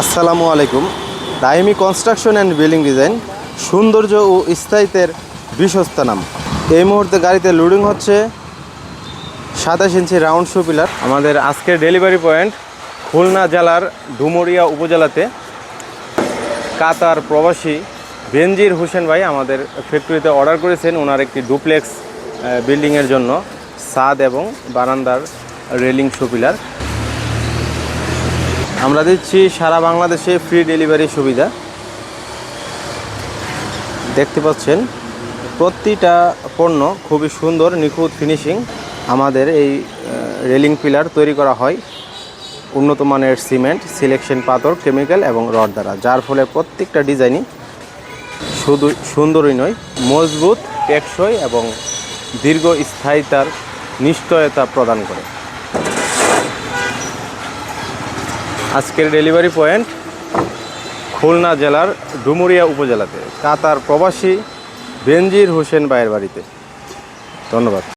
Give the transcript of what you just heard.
আসসালামু আলাইকুম। Daimi construction and building design, সৌন্দর্য ও স্থায়িত্বের বিশ্বস্ত নাম। এই মুহূর্তে গাড়িতে লোডিং হচ্ছে সাতাশ ইঞ্চি রাউন্ড শু পিলার আমাদের আজকের ডেলিভারি পয়েন্ট খুলনা জেলার ডুমুরিয়া উপজেলাতে। কাতার প্রবাসী বেনজির হোসেন ভাই আমাদের ফ্যাক্টরিতে অর্ডার করেছেন। ওনার একটি ডুপ্লেক্স বিল্ডিংয়ের জন্য। সাদ এবং বারান্দার রেলিং শু পিলার আমরা দিচ্ছি সারা বাংলাদেশে ফ্রি ডেলিভারি সুবিধা। দেখতে পাচ্ছেন, প্রতিটা পণ্য খুবই সুন্দর, নিখুঁত ফিনিশিং আমাদের এই রেলিং পিলার তৈরি করা হয় উন্নত মানের সিমেন্ট সিলেকশন পাথর কেমিক্যাল এবং রড দ্বারা, যার ফলে প্রত্যেকটা ডিজাইনই শুধু, সুন্দরই নয়, মজবুত, টেকসই এবং দীর্ঘস্থায়িতার নিশ্চয়তা প্রদান করে। আজকের ডেলিভারি পয়েন্ট খুলনা জেলার ডুমুরিয়া উপজেলাতে কাতার প্রবাসী বেনজির হোসেন ভাইয়ের বাড়িতে। ধন্যবাদ।